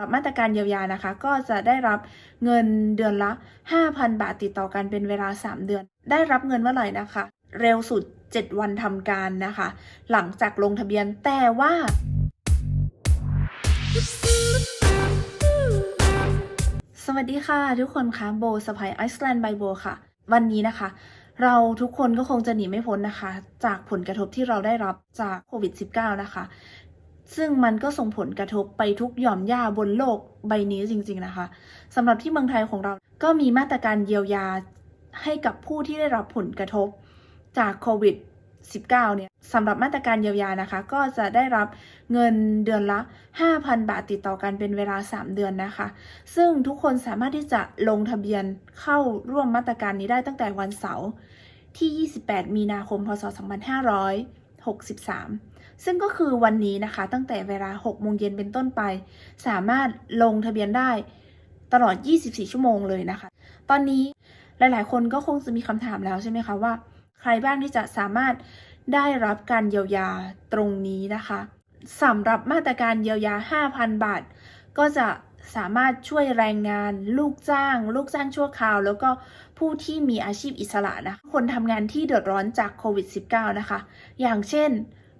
รับมาตรการเยียวยานะคะ ก็จะได้รับเงินเดือนละ 5,000 บาทติดต่อกันเป็นเวลา 3 เดือน ได้รับเงินเมื่อไหร่นะคะ เร็วสุด 7 วันทำการนะคะ หลังจากลงทะเบียนแต่ว่าสวัสดีค่ะ ทุกคนคะโบสไปไอซ์แลนด์ไบโบค่ะ วันนี้นะคะ เราทุกคนก็คงจะหนีไม่พ้นนะคะ จากผลกระทบที่เราได้รับจากโควิด -19 นะคะ ซึ่งมันก็ส่งผลกระทบไปทุกหย่อมย่าบนโลกใบนี้จริง ๆนะคะสำหรับที่เมืองไทยของเราก็มีมาตรการเยียวยาให้กับผู้ที่ได้รับผลกระทบจากโควิด 19 เนี่ยสำหรับมาตรการเยียวยานะคะ ก็จะได้รับเงินเดือนละ 5,000 บาทติดต่อกันเป็นเวลา 3 เดือนนะคะ ซึ่งทุกคนสามารถที่จะลงทะเบียนเข้าร่วมมาตรการนี้ได้ตั้งแต่วันเสาร์ที่ 28 มีนาคม พศ 2563 ซึ่งก็คือวันนี้นะคะ ตั้งแต่เวลา 6 โมงเย็นเป็นต้นไป สามารถลงทะเบียนได้ตลอด 24 ชั่วโมงเลยนะคะ ตอนนี้หลาย ๆ คนก็คงจะมีคำถามแล้วใช่ไหมคะว่า ใครบ้างที่จะสามารถได้รับการเยียวยาตรงนี้นะคะสำหรับมาตรการเยียวยา 5,000 บาท ก็จะสามารถช่วยแรงงาน ลูกจ้าง ลูกจ้างชั่วคราว แล้วก็ผู้ที่มีอาชีพอิสระนะคนทำงานที่เดือดร้อนจากโควิด -19 นะคะ อย่างเช่น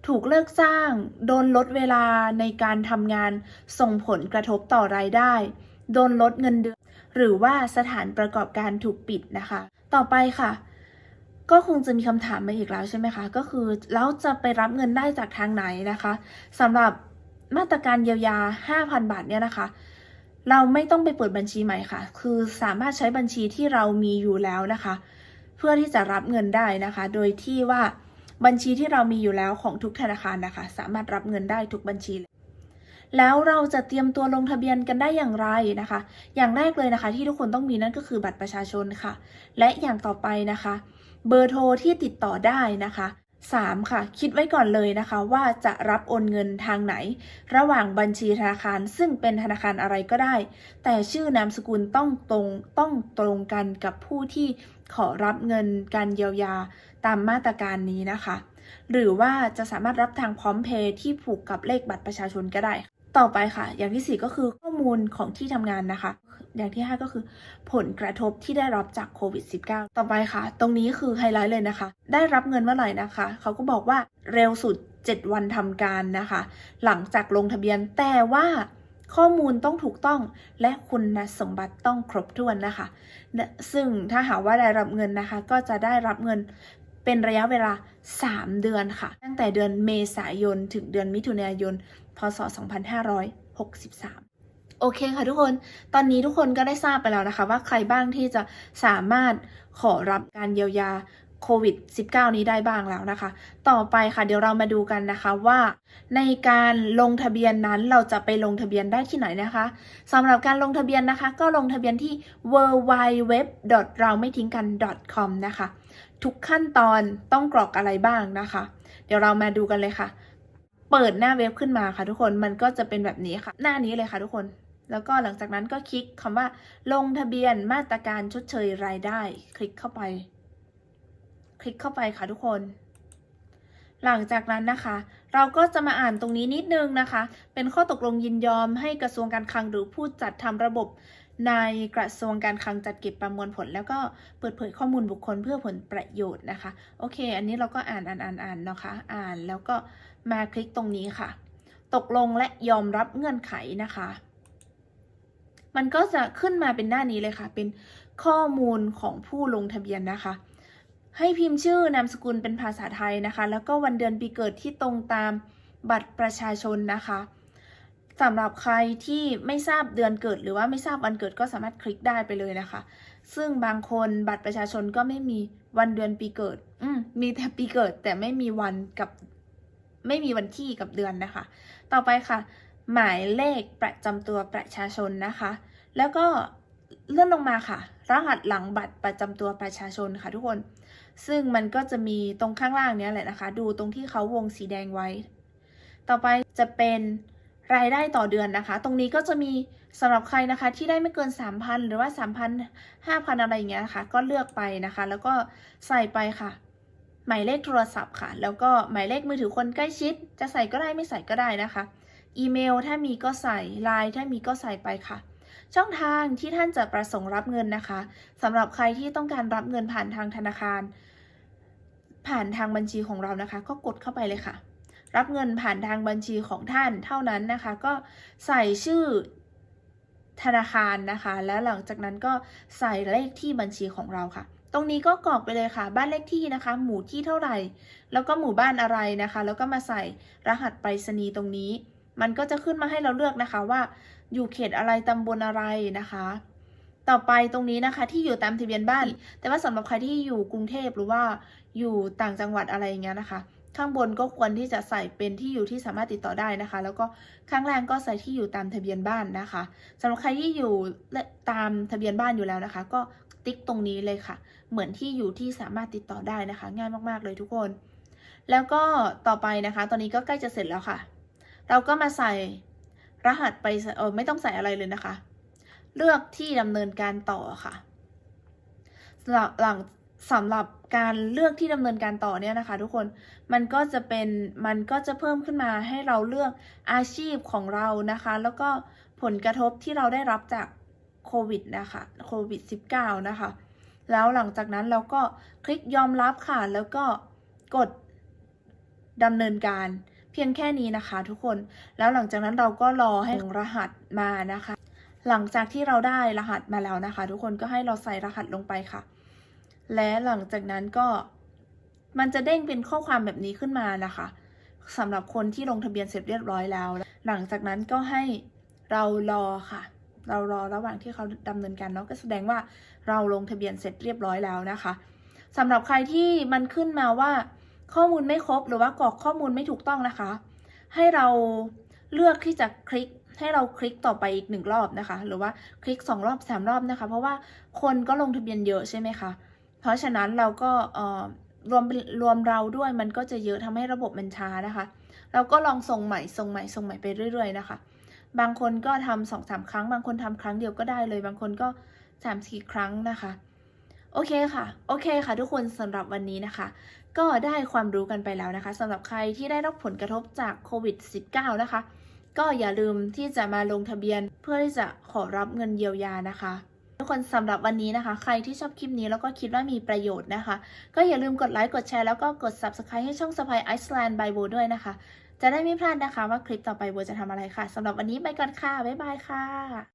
ถูกเลิกจ้าง โดนลดเวลาในการทำงาน ส่งผลกระทบต่อรายได้ โดนลดเงินเดือน หรือว่าสถานประกอบการถูกปิดนะคะ ต่อไปค่ะ ก็คงจะมีคำถามมาอีกแล้วใช่ไหมคะ ก็คือแล้วจะไปรับเงินได้จากทางไหนนะคะสำหรับมาตรการเยียวยา 5,000 บาทเนี่ยนะคะ เราไม่ต้องไปเปิดบัญชีใหม่ค่ะ คือสามารถใช้บัญชีที่เรามีอยู่แล้วนะคะ เพื่อที่จะรับเงินได้นะคะ โดยที่ว่า บัญชีที่เรามีอยู่แล้วของทุกธนาคารนะคะ สามารถรับเงินได้ทุกบัญชีเลยแล้วเราจะเตรียมตัวลงทะเบียนกันได้อย่างไรนะคะ อย่างแรกเลยนะคะ ที่ทุกคนต้องมีนั่นก็คือบัตรประชาชนค่ะ และอย่างต่อไปนะคะ เบอร์โทรที่ติดต่อได้นะคะ 3. ค่ะ คิดไว้ก่อนเลยนะคะว่าจะรับโอนเงินทางไหน ระหว่างบัญชีธนาคารซึ่งเป็นธนาคารอะไรก็ได้ แต่ชื่อนามสกุลต้องตรงต้องตรงกันกับผู้ที่ขอรับเงินการเยียวยาตามมาตรการนี้นะคะ หรือว่าจะสามารถรับทางพร้อมเพย์ที่ผูกกับเลขบัตรประชาชนก็ได้ ต่อไปค่ะ อย่างที่ 4 ก็คือข้อมูลของที่ทำงานนะคะ อย่างที่ 5 ก็คือผลกระทบที่ได้รับจากโควิด -19 ต่อไปค่ะ ตรงนี้คือไฮไลท์เลยนะคะ ได้รับเงินเมื่อไหร่นะคะ เขาก็บอกว่าเร็วสุด 7 วันทำการนะคะ หลังจากลงทะเบียนแต่ว่าข้อมูลต้องถูกต้องและคุณสมบัติต้องครบถ้วนนะคะ ซึ่งถ้าหากว่าได้รับเงินนะคะ ก็จะได้รับเงินเป็นระยะเวลา 3 เดือนค่ะ ตั้งแต่เดือนเมษายน ถึงเดือนมิถุนายน พศ 2563 โอเคค่ะทุกคน ตอนนี้ทุกคนก็ได้ทราบไปแล้วนะคะ ว่าใครบ้างที่จะสามารถขอรับการเยียวยาโควิด -19 นี้ได้บ้างแล้วนะคะ ต่อไปค่ะ เดี๋ยวเรามาดูกันนะคะว่า ในการลงทะเบียนนั้นเราจะไปลงทะเบียนได้ที่ไหนนะคะสำหรับการลงทะเบียนนะคะ ก็ลงทะเบียนที่ w w w เราไม่ทิ้งกัน .com นะคะ ทุกขั้นตอนต้องกรอกอะไรบ้างนะคะ เดี๋ยวเรามาดูกันเลยค่ะ เปิดหน้าเว็บขึ้นมาค่ะทุกคนมันก็จะเป็นแบบนี้ค่ะ หน้านี้เลยค่ะทุกคน แล้วก็หลังจากนั้นก็คลิกคำว่า ลงทะเบียนมาตรการชดเชยรายได้ คลิกเข้าไป คลิกเข้าไปค่ะทุกคน หลังจากนั้นนะคะ เราก็จะมาอ่านตรงนี้นิดนึงนะคะ เป็นข้อตกลงยินยอมให้กระทรวงการคลังหรือผู้จัดทำระบบในกระทรวงการคลังจัดเก็บประมวลผล แล้วก็เปิดเผยข้อมูลบุคคลเพื่อผลประโยชน์นะคะ โอเค อันนี้เราก็อ่านอ่านอ่านอ่านนะคะ อ่านแล้วก็มาคลิกตรงนี้ค่ะ ตกลงและยอมรับเงื่อนไขนะคะ มันก็จะขึ้นมาเป็นหน้านี้เลยค่ะ เป็นข้อมูลของผู้ลงทะเบียนนะคะ ให้พิมพ์ชื่อนามสกุลเป็นภาษาไทยนะคะ แล้วก็วันเดือนปีเกิดที่ตรงตามบัตรประชาชนนะคะสำหรับใครที่ไม่ทราบเดือนเกิด หรือว่าไม่ทราบวันเกิดก็สามารถคลิกได้ไปเลยนะคะ ซึ่งบางคนบัตรประชาชนก็ไม่มีวันเดือนปีเกิด อืมมีแต่ปีเกิดแต่ไม่มีวันกับไม่มีวันที่กับเดือนนะคะ ต่อไปค่ะ หมายเลขประจำตัวประชาชนนะคะ แล้วก็เลื่อนลงมาค่ะ รหัสหลังบัตรประจำตัวประชาชนค่ะทุกคน ซึ่งมันก็จะมีตรงข้างล่างเนี้ยแหละนะคะ ดูตรงที่เขาวงสีแดงไว้ ต่อไปจะเป็นรายได้ต่อเดือนนะคะ ตรงนี้ก็จะมีสำหรับใครนะคะ ที่ได้ไม่เกิน 3,000 หรือว่า 3,000 5,000 อะไรอย่างเงี้ยนะคะ ก็เลือกไปนะคะ แล้วก็ใส่ไปค่ะ หมายเลขโทรศัพท์ค่ะ แล้วก็หมายเลขมือถือคนใกล้ชิด จะใส่ก็ได้ไม่ใส่ก็ได้นะคะ อีเมลถ้ามีก็ใส่ไลน์ถ้ามีก็ใส่ไปค่ะ ช่องทางที่ท่านจะประสงค์รับเงินนะคะสำหรับใครที่ต้องการรับเงินผ่านทางธนาคาร ผ่านทางบัญชีของเรานะคะ ก็กดเข้าไปเลยค่ะ รับเงินผ่านทางบัญชีของท่านเท่านั้นนะคะ ก็ใส่ชื่อธนาคารนะคะ แล้วหลังจากนั้นก็ใส่เลขที่บัญชีของเราค่ะ ตรงนี้ก็กรอกไปเลยค่ะ บ้านเลขที่นะคะ หมู่ที่เท่าไหร่ แล้วก็หมู่บ้านอะไรนะคะ แล้วก็มาใส่รหัสไปรษณีย์ตรงนี้ มันก็จะขึ้นมาให้เราเลือกนะคะว่า อยู่เขตอะไรตำบลอะไรนะคะ ต่อไปตรงนี้นะคะที่อยู่ตามทะเบียนบ้าน แต่ว่าสำหรับใครที่อยู่กรุงเทพหรือว่าอยู่ต่างจังหวัดอะไรอย่างเงี้ยนะคะ ข้างบนก็ควรที่จะใส่เป็นที่อยู่ที่สามารถติดต่อได้นะคะ แล้วก็ข้างล่างก็ใส่ที่อยู่ตามทะเบียนบ้านนะคะสำหรับใครที่อยู่และตามทะเบียนบ้านอยู่แล้วนะคะ ก็ติ๊กตรงนี้เลยค่ะ เหมือนที่อยู่ที่สามารถติดต่อได้นะคะ ง่ายมากๆเลยทุกคน แล้วก็ต่อไปนะคะ ตอนนี้ก็ใกล้จะเสร็จแล้วค่ะ เราก็มาใส่รหัสไปเออไม่ต้องใส่อะไรเลยนะคะ เลือกที่ดำเนินการต่อค่ะหลังหลังสำหรับการเลือกที่ดำเนินการต่อเนี่ยนะคะ ทุกคนมันก็จะเป็นมันก็จะเพิ่มขึ้นมาให้เราเลือกอาชีพของเรานะคะ แล้วก็ผลกระทบที่เราได้รับจากโควิดนะคะโควิด -19 นะคะ แล้วหลังจากนั้นเราก็คลิกยอมรับค่ะ แล้วก็กดดำเนินการ เพียงแค่นี้นะคะทุกคนแล้วหลังจากนั้นเราก็รอให้รหัสมานะคะ หลังจากที่เราได้รหัสมาแล้วนะคะ ทุกคนก็ให้เราใส่รหัสลงไปค่ะ และหลังจากนั้นก็มันจะเด้งเป็นข้อความแบบนี้ขึ้นมานะคะสำหรับคนที่ลงทะเบียนเสร็จเรียบร้อยแล้ว หลังจากนั้นก็ให้เรารอค่ะ เรารอระหว่างที่เขาดำเนินการเนาะก็แสดงว่าเราลงทะเบียนเสร็จเรียบร้อยแล้วนะคะสำหรับใครที่มันขึ้นมาว่า ข้อมูลไม่ครบหรือว่ากรอกข้อมูลไม่ถูกต้องนะคะ ให้เราเลือกที่จะคลิกให้เราคลิกต่อไปอีกหนึ่งรอบนะคะ หรือว่าคลิกสองรอบสามรอบนะคะ เพราะว่าคนก็ลงทะเบียนเยอะใช่ไหมคะ เพราะฉะนั้นเราก็รวมรวมเราด้วยมันก็จะเยอะทำให้ระบบมันช้านะคะ เราก็ลองส่งใหม่ส่งใหม่ส่งใหม่ไปเรื่อย ๆ นะคะ บางคนก็ทำสองสามครั้ง บางคนทำครั้งเดียวก็ได้เลย บางคนก็สามสี่ครั้งนะคะ โอเคค่ะ โอเคค่ะ ทุกคนสำหรับวันนี้นะคะ ก็ได้ความรู้กันไปแล้วนะคะสำหรับใครที่ได้รับผลกระทบจากโควิด -19 นะคะ ก็อย่าลืมที่จะมาลงทะเบียนเพื่อที่จะขอรับเงินเยียวยานะคะ ทุกคนสำหรับวันนี้นะคะ ใครที่ชอบคลิปนี้แล้วก็คิดว่ามีประโยชน์นะคะ ก็อย่าลืมกดไลค์กดแชร์แล้วก็กด subscribe ให้ช่องสไปไอซ์แลนด์บายโบด้วยนะคะ จะได้ไม่พลาดนะคะว่าคลิปต่อไปโบจะทำอะไรค่ะสำหรับวันนี้ไปก่อนค่ะบ๊ายบายค่ะ